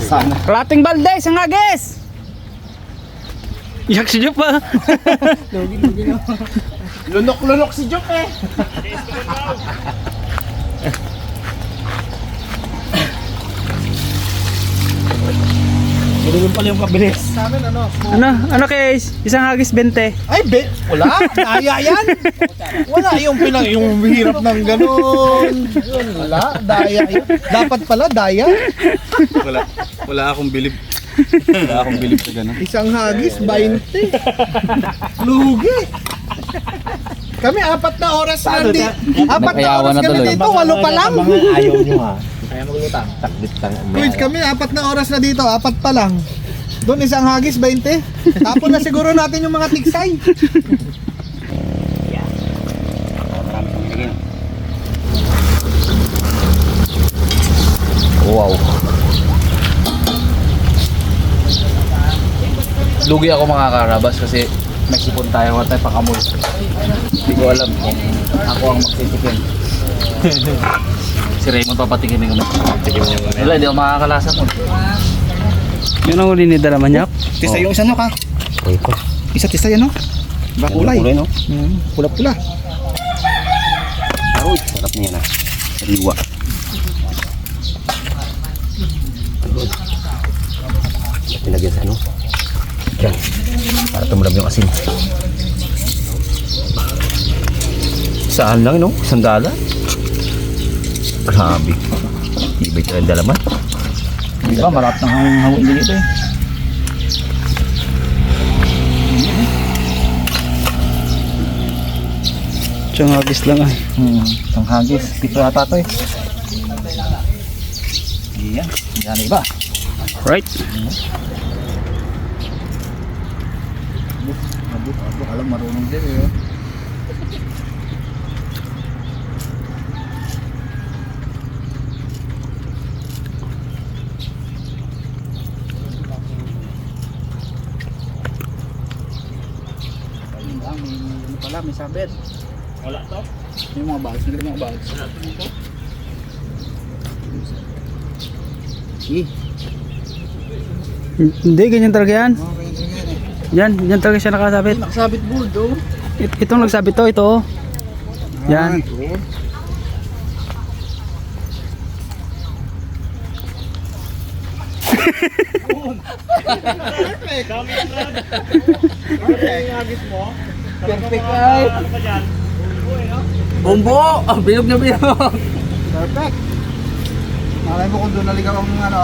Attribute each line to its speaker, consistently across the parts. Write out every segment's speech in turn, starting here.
Speaker 1: Sana.
Speaker 2: Kalating balde, isang agis! Yak si Jup pa.
Speaker 1: Lunok-lunok si Joke eh.
Speaker 3: Ganun pala yung kabilis.
Speaker 1: Sa amin ano?
Speaker 2: ano? Ano case? Isang agis 20.
Speaker 1: Ay, be, wala. Daya yan. Wala yung pinang, yung hirap ng ganun. Yun, wala. Daya yan. Dapat pala, daya.
Speaker 3: Wala. Wala akong bilib. Wala akong bilib sa ganun.
Speaker 1: Isang hagis, 20. Lugi. Kami apat na oras na di. Apat na
Speaker 4: Nakayawan
Speaker 1: oras
Speaker 4: na
Speaker 1: kami
Speaker 4: tuloy.
Speaker 1: dito, walo pa lang.
Speaker 5: Ayaw nyo ha. Kaya maglutang. Takbit lang.
Speaker 1: Wait, kami apat na oras na dito, apat pa lang. Doon isang hagis, 20. Tapon na siguro natin yung mga tiksay.
Speaker 4: Wow. Lugi ako mga karabas kasi may sipon tayo at tayo pakamoy. Hindi ko alam kung ako ang magsisikin. si Raymond papatikin ko. Wala, hindi ako makakalasa mo.
Speaker 2: Yun ang huli ni Dalamanyak.
Speaker 1: Tisa yung isa no ka.
Speaker 5: Uy ko.
Speaker 1: Isa tisa yan no. Bakulay.
Speaker 5: Kulay no?
Speaker 1: Hmm, pula-pula.
Speaker 5: Uy, sarap niya na. Sariwa. Pinagyan sa ano? Yan. Para tumulab yung asin. Saan lang no? Sandala? Grabe. Ibig ka ng dalaman.
Speaker 4: Di ba, marap ng hangin din ito eh.
Speaker 2: Isang agis lang ay.
Speaker 4: Hmm, ang hagis. Pito ata to eh. Iyan, yan iba.
Speaker 2: Right.
Speaker 1: Alam marunong din eh.
Speaker 2: Pala, may sabit.
Speaker 3: Wala to.
Speaker 2: Yung mga bags, hindi mga bags.
Speaker 1: Eh,
Speaker 2: Hindi, ganyan talaga yan. Yan, yan talaga siya nakasabit.
Speaker 1: nakasabit board oh.
Speaker 2: It, itong nagsabit to, ito. oh. Yan.
Speaker 1: Perfect ay.
Speaker 4: Bumbo! Ah, bilog na bilog!
Speaker 1: Perfect. Malay mo kung doon naligaw ang ano,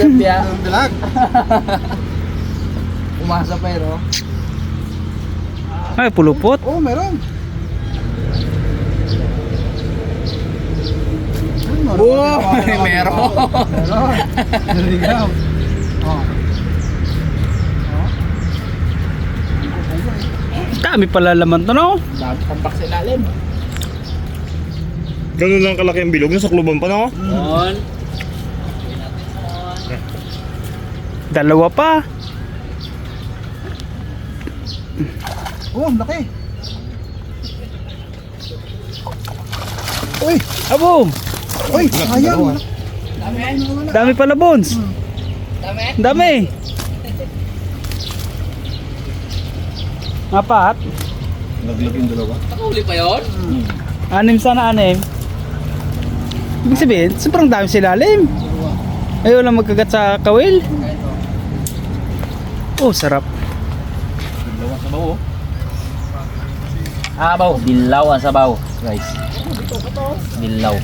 Speaker 4: Kaya,
Speaker 1: ang dalag.
Speaker 4: umasa pa yun oh.
Speaker 2: Ay, pulupot.
Speaker 1: Oo, oh, meron.
Speaker 4: Oh, meron.
Speaker 1: Meron. Naligaw. Oh.
Speaker 2: Dami pala laman to, no?
Speaker 4: Dami pang sa ilalim.
Speaker 3: Ganun lang kalaki ang bilog. Nasa kluban pa na ako.
Speaker 4: On.
Speaker 2: Dalawa pa.
Speaker 1: Oh, ang laki. Uy,
Speaker 2: Abo,
Speaker 1: uy, sayang.
Speaker 2: dami pala bones. Dami? Dami. Apat.
Speaker 3: Naglag yung dalawa.
Speaker 4: Nakahuli pa yun?
Speaker 2: Anim sana anim. Ibig sabihin, sobrang dami sa ilalim. Ayaw lang magkagat sa kawil. Oh, sarap.
Speaker 4: Dilaw ang sabaw oh. Ah, baw. Dilaw ang sabaw. Guys. Dilaw.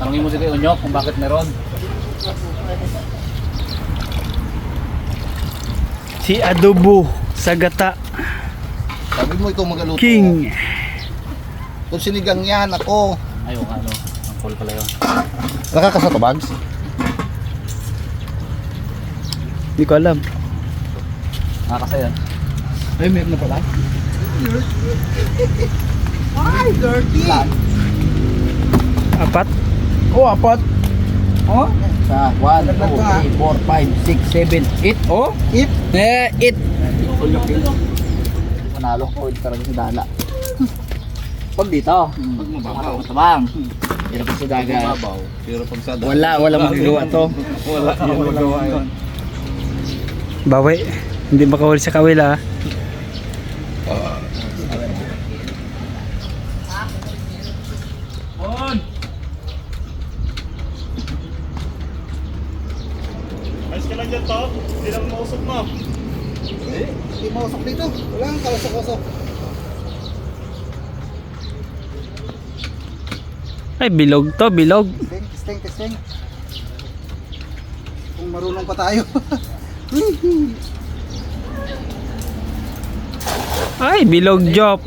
Speaker 4: Tanungin mo si Kuya Unyok kung bakit meron.
Speaker 2: Si adobo sa gata.
Speaker 1: Sabi mo ikaw magaluto.
Speaker 2: King.
Speaker 1: Kung sinigang yan, ako.
Speaker 4: Ayaw ano. Ang cool pala yun.
Speaker 1: Nakakasa to, Bags?
Speaker 2: Hindi ko alam.
Speaker 4: Nakakasaya.
Speaker 1: Ay, meron na pala. Ay, dirty.
Speaker 2: Apat.
Speaker 1: Oh, apat. Oh,
Speaker 4: Sa 1, 2, 3, 4, 5, 6, 7, 8. Oh?
Speaker 1: eat.
Speaker 4: Eh, 8. Manalo ko. Talaga si Dala. Pag dito. Pag mababaw. Matabang. Hirap sa dagat.
Speaker 3: Mabaw. Pero pag sa
Speaker 4: Wala, wala magagawa to.
Speaker 3: Wala yung magawa yun.
Speaker 2: Bawi. Hindi makahuli sa kawila. Ah.
Speaker 1: Hindi mausok dito. Wala kang kausok-usok.
Speaker 2: Ay, bilog to, bilog.
Speaker 1: Testing, testing, testing. Kung marunong pa tayo.
Speaker 2: Ay, bilog job.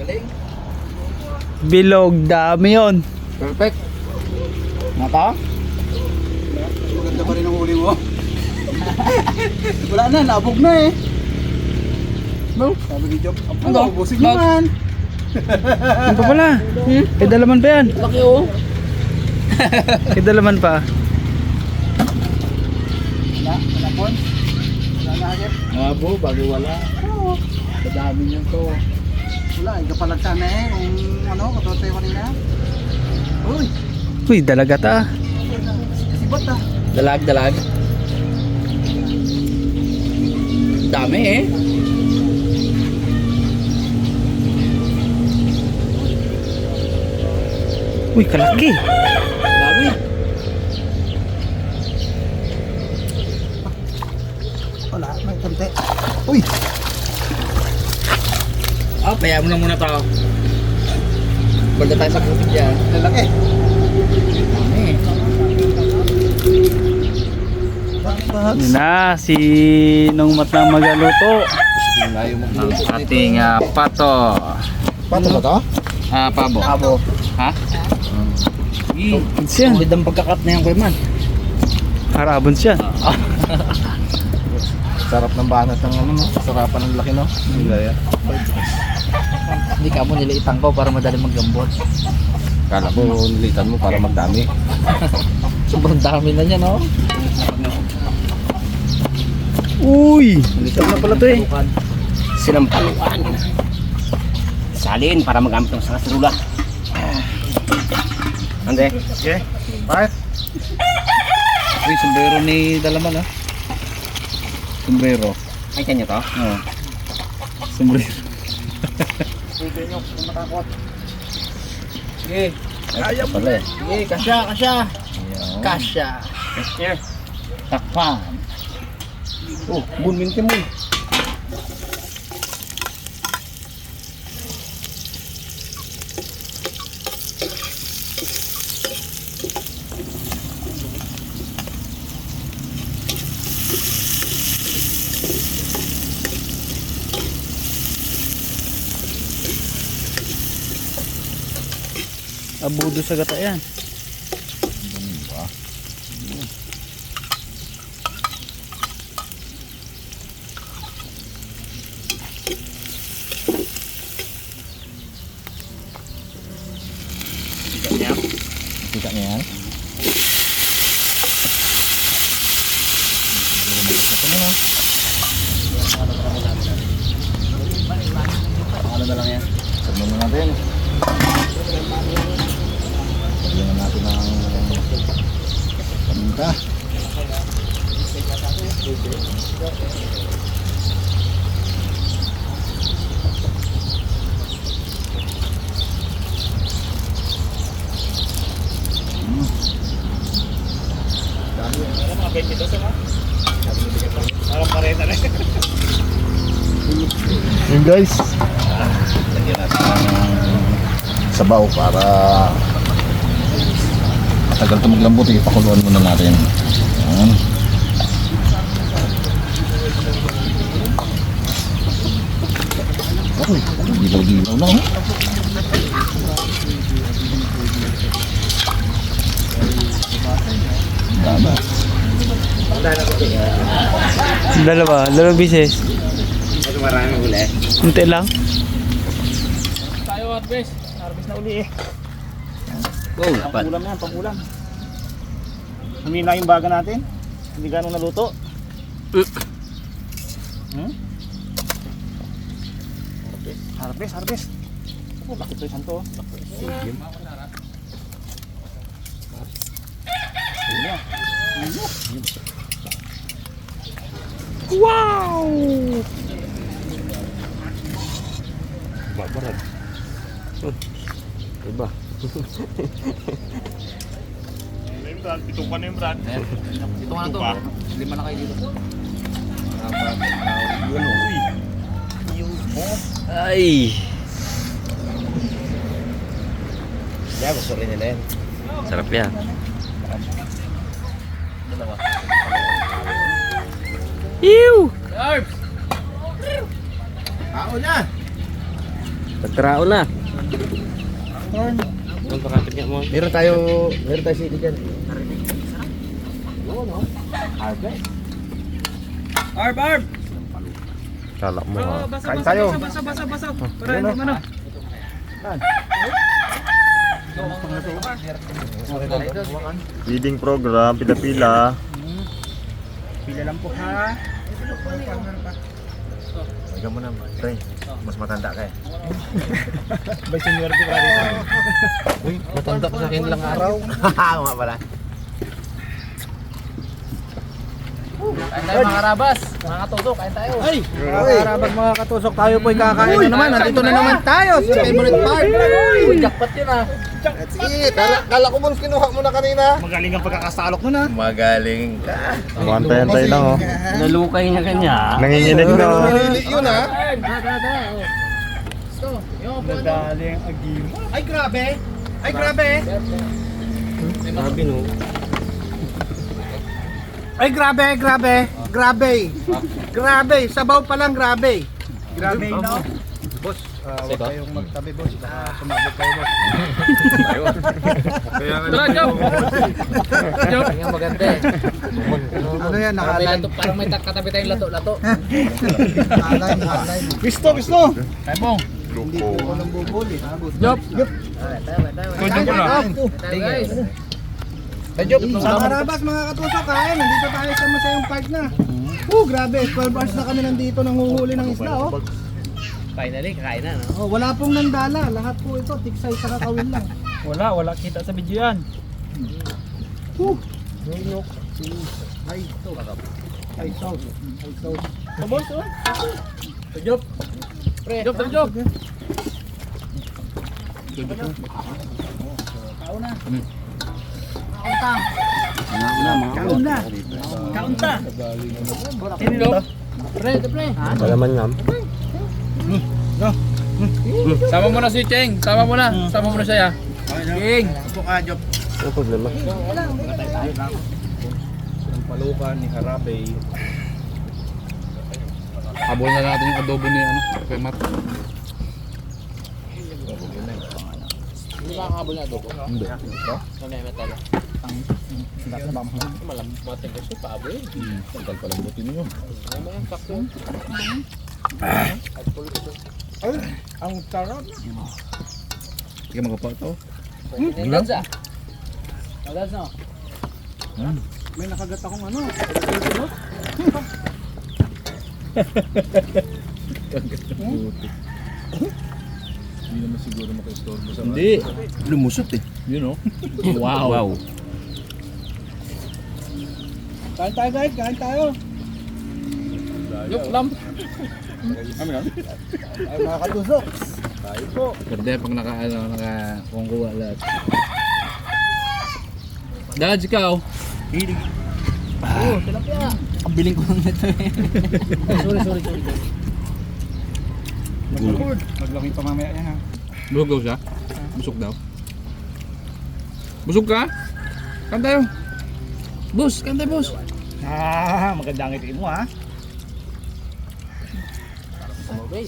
Speaker 2: Bilog, dami yon.
Speaker 4: Perfect. Mata?
Speaker 1: Maganda pa rin ang huli mo. Wala na, nabog na eh. No? Sabi ni Job, ang
Speaker 4: Ano?
Speaker 1: ubusin
Speaker 4: Bag-
Speaker 1: naman.
Speaker 2: Ano pa pala? May dalaman pa yan.
Speaker 4: Laki oh.
Speaker 2: Dalaman pa.
Speaker 1: Wala, wala po. Wala na agad.
Speaker 4: Nga po, bago wala. Madami niyo to.
Speaker 1: Wala, ikaw palag sana eh. Kung ano, katotoy ko nila. Uy,
Speaker 2: Uy, dalaga ta.
Speaker 1: si Bot ah.
Speaker 4: Dalag, dalag. Dami eh.
Speaker 2: Uy, kalaki.
Speaker 4: Dami.
Speaker 1: Wala, may konti. Uy,
Speaker 4: Ah, paya mo na muna to. Banda tayo sa bukid yan.
Speaker 1: lalaki.
Speaker 4: Dami eh.
Speaker 2: Yun na, si Nung Mat na magaluto.
Speaker 4: Ang ating ah, pato.
Speaker 1: Pato ba to?
Speaker 4: Ah, pabo. Pabo. Ha?
Speaker 2: Kids yan.
Speaker 4: Solid ang pagkakat na yan, Kuya Man.
Speaker 2: Harabon siya.
Speaker 3: Sarap ng banat ng ano no. Sarapan ng laki no. Gaya.
Speaker 4: Hindi ka mo niliitan ko para madali maggambot.
Speaker 3: Kala ko nilitan mo para magdami.
Speaker 4: Sobrang dami na niya, no?
Speaker 2: Uy! Sarap na pala to eh.
Speaker 5: Sinampaluan. Salin para magamit ng sa kasirula. Ande?
Speaker 3: Uy, sombrero ni Dalaman ah. Sombrero.
Speaker 5: Ay, kanya to?
Speaker 3: Oo. Sombrero.
Speaker 4: Sige.
Speaker 3: Kaya pala eh.
Speaker 4: Sige, kasya, kasya. Kasya.
Speaker 5: Yes,
Speaker 4: Takpan.
Speaker 3: Oh, bunmin ka mo.
Speaker 2: Abudo sa gata yan.
Speaker 3: Sabi mo natin. Lagyan na natin ng paminta. Yun guys. Lagyan natin ng sabaw para matagal ito maglambot. Ipakuluan muna natin. Yan. Uy, dilaw-dilaw na. oh. Dama.
Speaker 2: Dalawa, dalawang bisis.
Speaker 5: Marami uli.
Speaker 2: Kunti lang.
Speaker 4: Tayo, Arbes. Arbes na uli eh.
Speaker 5: Oh, dapat.
Speaker 4: Pangulam yan, pangulam. Humina yung baga natin. Hindi ganong naluto. Hmm? Harvest, harvest. Oh, bakit to isang to?
Speaker 6: Wow!
Speaker 5: Babarad. Iba.
Speaker 7: Ayan. Ito nga na to. Lima na kayo dito.
Speaker 5: Ay! Yeah, gusto rin nila yan. Sarap yan. Ew!
Speaker 7: Arb!
Speaker 1: Tao na!
Speaker 5: Pagkarao na. Ang pakapit niya mo.
Speaker 1: Meron tayo, meron tayo CD dyan.
Speaker 6: Arb, arb!
Speaker 5: Kala mo ha.
Speaker 6: basa,
Speaker 1: Kain
Speaker 6: basa,
Speaker 1: tayo.
Speaker 6: Basa, basa, basa, basa. Para hindi ano.
Speaker 8: Feeding program, pila-pila.
Speaker 6: Pila lang po ha.
Speaker 8: Huwag mo na, pre. Mas matanda ka eh.
Speaker 6: By seniority pa rin.
Speaker 1: Uy, matanda pa sa akin lang araw.
Speaker 8: Oo nga pala.
Speaker 7: Kain tayo mga karabas. Mga katusok, kain tayo.
Speaker 1: Ay! Karabag mga katusok tayo po'y kakain na naman. Nandito na naman tayo sa favorite part.
Speaker 7: Uy, jackpot yun ah.
Speaker 1: That's it. Kala, kala ko mong kinuha mo na kanina.
Speaker 6: Magaling ang pagkakasalok nun ha.
Speaker 8: Magaling ka. Mantay-antay lang oh.
Speaker 5: Nalukay niya kanya.
Speaker 8: Nanginginig na oh.
Speaker 1: Pinili yun ha.
Speaker 6: Nagaling ang agim.
Speaker 1: Ay grabe. Ay grabe.
Speaker 5: Sabi no.
Speaker 1: Ay grabe, grabe. Grabe. Grabe. Sabaw pa lang grabe.
Speaker 6: Grabe no.
Speaker 1: Boss, uh, huwag kayong magtabi boss. Baka sumabot kayo boss.
Speaker 7: Tara, Job! Job! Yung maganda eh.
Speaker 1: Ano yan,
Speaker 7: Parang may
Speaker 1: naka-align.
Speaker 7: lato, parang may katabi tayong lato-lato.
Speaker 1: Naka-align, naka-align.
Speaker 6: Gusto, gusto.
Speaker 7: Kain pong.
Speaker 1: Hindi po ako nang bubuli. ha, boss?
Speaker 7: Job!
Speaker 1: Kudyo ko na.
Speaker 7: Tayo guys.
Speaker 1: Sa Karabas mga katusok kain, nandito tayo sa Masayang Park na. Oh, grabe, 12 hours na kami nandito nanguhuli ng isda oh.
Speaker 7: Finally, kakain na, no?
Speaker 1: Oh, wala pong nandala, lahat po ito tiksay sa kakawin lang.
Speaker 6: Wala, wala kita sa video yan.
Speaker 1: Oh, nuyok, si ay ito. Ay sauce, ay sauce. Oh, boss, oh.
Speaker 7: Job! Pre, Job, Job, Job!
Speaker 6: Kaun na. Kaun ta.
Speaker 7: Job! Pre, ito pre!
Speaker 5: Palaman nga.
Speaker 7: Sama mo na si Cheng. Sama mo na. Sama mo na siya. Cheng!
Speaker 5: Ano problema?
Speaker 4: Palukan ni Harabe.
Speaker 7: Habol na natin yung adobo ni ano, kay Matt. Hindi ba habol na adobo? Hindi. Ano yung metal? Malambatin ko siya, paabol.
Speaker 4: Tagal pa lang buti niyo.
Speaker 7: Ano yung sakto?
Speaker 1: Ang sarap.
Speaker 4: Sige magapa to.
Speaker 7: Dads ah. Dads no?
Speaker 1: May nakagat akong ano.
Speaker 4: Hindi naman siguro maka-istorbo sa
Speaker 8: Hindi. Lumusot eh.
Speaker 4: You know?
Speaker 5: Wow. Wow.
Speaker 1: Kain tayo guys, kain tayo.
Speaker 7: Yup, lam.
Speaker 1: Ay mga katusok.
Speaker 7: Ganda pag naka, ano, naka, kung kuha lahat. Dads, ikaw.
Speaker 6: Ang biling ko lang nito eh.
Speaker 1: sorry, sorry, sorry.
Speaker 6: Maglaking pa mamaya yan ha.
Speaker 7: Busog daw siya? Busog daw? Busog ka? Kan tayo. Bus, kan tayo, bus.
Speaker 6: Ah, maganda ang ngiti mo ha.
Speaker 7: Okay.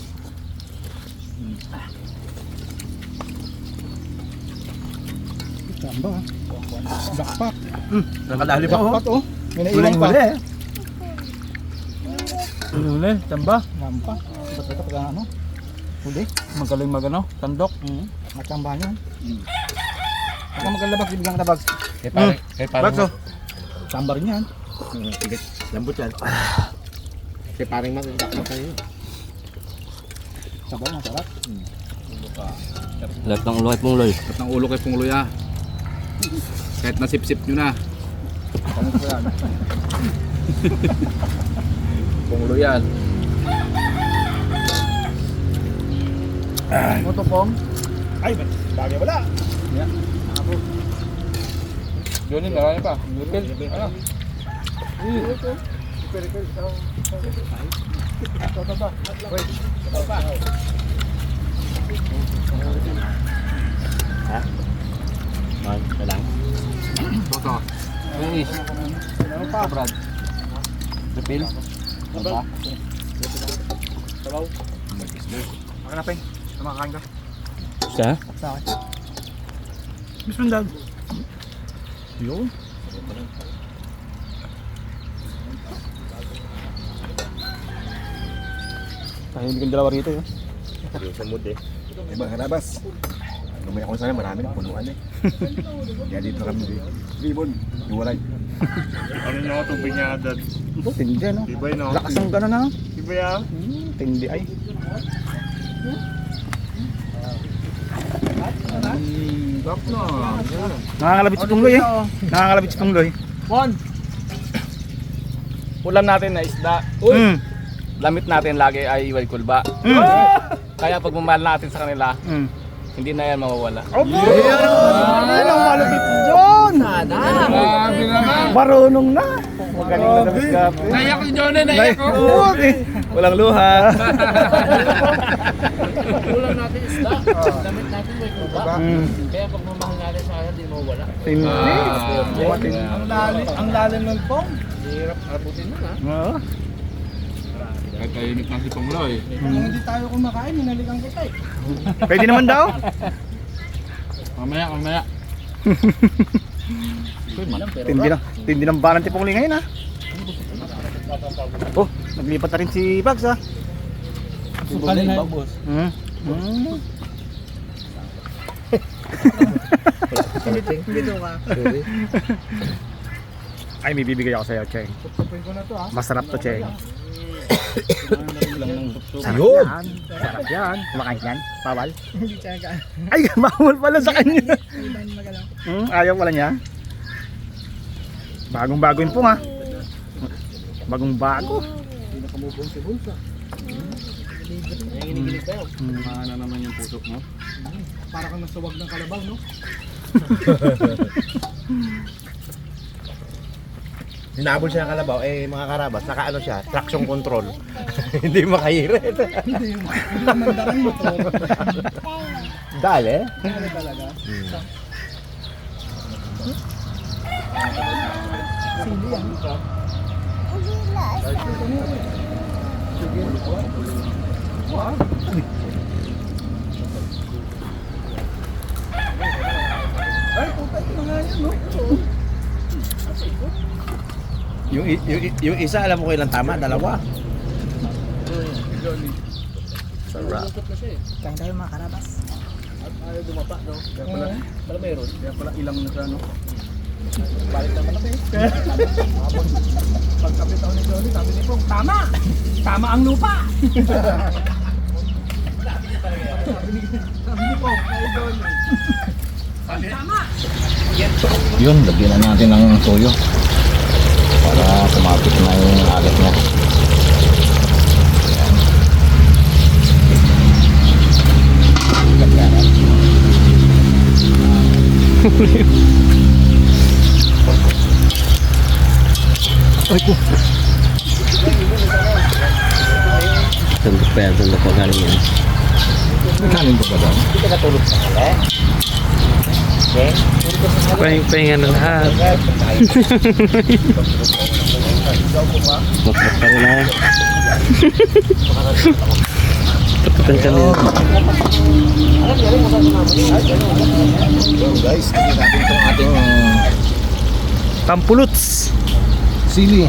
Speaker 1: Tamba. Backpack.
Speaker 8: Nakadali pa oh.
Speaker 1: Backpack oh. May naiwan pa.
Speaker 6: Huli, tamba.
Speaker 1: Lampa. Ba't ito pag ano? Huli.
Speaker 6: Magaling magano, tandok.
Speaker 1: Hmm. Matsambahan yun. Huwag kang maglalabag, ibigyan ka tabag.
Speaker 4: Kay pare, kay pare.
Speaker 1: Bags oh. Sambar niyan.
Speaker 8: Tigit. Lambot yan. Kaya parang matanda ka yun.
Speaker 1: Sabaw, masarap.
Speaker 5: Lahat ng ulo at mong loy.
Speaker 7: At ng ulo kay Pungloy ah. Kahit nasip-sip nyo na.
Speaker 4: Punglo yan. Motopong?
Speaker 1: Ay, bagay wala.
Speaker 4: Yun yun, marami pa. Lupil. Ano?
Speaker 5: Mal, lang.
Speaker 4: Toto. Luis. Ano pa, Brad? Lupil. Ano pa?
Speaker 1: Akin na, Peng. Kumakain ka.
Speaker 5: Sa?
Speaker 6: Miss Mandag.
Speaker 1: Yun.
Speaker 6: Tahimik yung dalawa rito yun.
Speaker 5: Yung sa mood eh.
Speaker 3: Ibang karabas. Lumaya ko sana marami ng punuan eh. Kaya dito kami di. Ribon, iwalay.
Speaker 9: Ano nyo tubig niya dad?
Speaker 6: Oh, tindi no.
Speaker 9: Tibay no?
Speaker 6: Lakas ng gano'n na.
Speaker 9: Tibay ah.
Speaker 6: Hmm, tindi ay.
Speaker 4: Gap na.
Speaker 6: Nakakalabit si Pungloy eh. Nakakalabit si Pungloy.
Speaker 4: Juan! Ulam natin na isda. Uy!
Speaker 6: Mm.
Speaker 4: Lamit natin lagi ay wild kulba.
Speaker 6: Mm.
Speaker 4: Kaya pagmamahal natin sa kanila,
Speaker 6: Mm.
Speaker 4: hindi na yan mawawala.
Speaker 6: Opo! Malapit dyan!
Speaker 4: Grabe naman!
Speaker 6: Marunong na! Magaling na dapat kape.
Speaker 4: Naiyak ni Johnny, naiyak ko!
Speaker 6: Eh. Walang luha.
Speaker 4: Ulam natin isda. Lamit natin wild kulba.
Speaker 6: Mm.
Speaker 4: Kaya pagmamahal natin sa kanila, hindi mawawala.
Speaker 6: Tindi.
Speaker 1: Ang lalim, ang lalim ng pong.
Speaker 4: Hirap abutin mo ha.
Speaker 6: Oo.
Speaker 4: Kahit tahimik na si Pangloy.
Speaker 1: Kung hindi tayo kumakain, hinalikan kita eh.
Speaker 6: Pwede naman daw.
Speaker 4: Mamaya, mamaya.
Speaker 6: Tindi na. Tindi ng banan si Pungloy ngayon ha. Oh, naglipat na rin si Bags ha.
Speaker 4: Sukalin na. boss.
Speaker 6: Mm. Mm. Ay, may bibigay ako sa'yo, Cheng. Masarap to, Cheng. Sarap
Speaker 5: Yun!
Speaker 6: yan. Sarap yan. Kumakain yan. Bawal.
Speaker 1: Hindi ka.
Speaker 6: Ay, bawal pala sa kanya. Hmm, ayaw pala niya. Bagong bago yun po ha. Bagong bago. Hmm.
Speaker 4: Mahana naman yung puso mo.
Speaker 1: Para kang nasa wag ng kalabaw, no?
Speaker 3: Hinabol siya ng kalabaw, eh mga karabas, naka ano siya, traction control. Hindi makahirit.
Speaker 1: Hindi naman darang mo to.
Speaker 3: Dali.
Speaker 1: Ano talaga? Sili yan. Ay, putay na nga yan, no?
Speaker 3: Yung, i- yung, i- yung isa, alam mo ko ilang tama, dalawa.
Speaker 1: Kain tayo mga karabas.
Speaker 4: Ayaw dumapa, no? Kaya pala, pala mayroon. Kaya pala ilang na siya, no?
Speaker 1: Balik naman na eh. Pagkapit ako ni Johnny, sabi ni Pong, tama! Tama ang lupa! sabi ni Pong, kay Johnny.
Speaker 5: Yun, lagyan na natin ng toyo. Para kumapit na yung alat niya. Sundok pa yan, sundok pa galing yan.
Speaker 3: Kanin ko ba doon?
Speaker 6: Pahinga, pahinga na lahat.
Speaker 5: Matrap pa rin ako. Taputan ka na yun.
Speaker 3: So guys, tingnan natin itong ating
Speaker 6: Tampuluts.
Speaker 3: sili.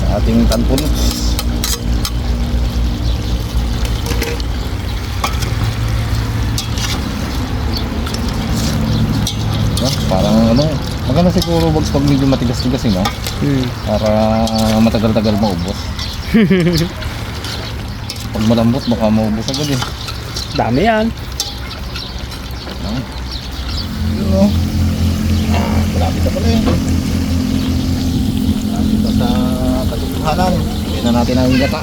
Speaker 3: Sa ating tanpunuts. Ah, parang ano, Maganda siguro bags pag medyo matigas-tigas eh, no?
Speaker 6: Hmm.
Speaker 3: Para matagal-tagal maubos. pag malambot, baka maubos agad eh.
Speaker 6: Dami yan.
Speaker 3: Yun, no? Malapit na pala eh. Malapit na
Speaker 4: sa
Speaker 3: katutuhanan. Hindi
Speaker 2: na natin ang
Speaker 3: gata.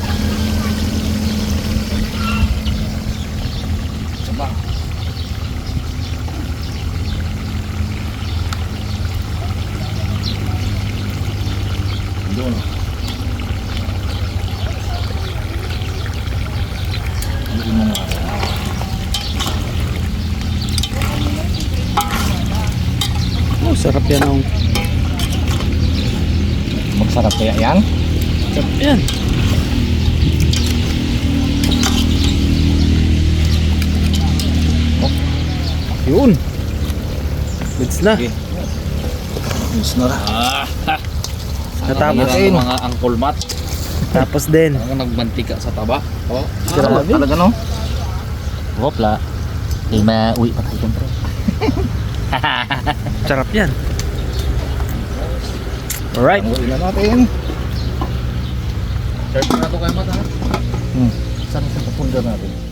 Speaker 2: Sarap yan. Oh, Yun. Goods na.
Speaker 3: Yes na ra.
Speaker 2: Natapos.
Speaker 4: Ang mga angkol mat.
Speaker 2: Tapos din.
Speaker 4: Ang nagmantika sa taba. Oh.
Speaker 2: Grabe.
Speaker 3: Talaga no?
Speaker 5: Wopla. Di mauwi pa tayo siyempre.
Speaker 2: Sarap yan. Alright.
Speaker 3: Tanggalin na natin.
Speaker 4: Serve na to kay mata.
Speaker 3: Hmm. Saan sa pupunda natin?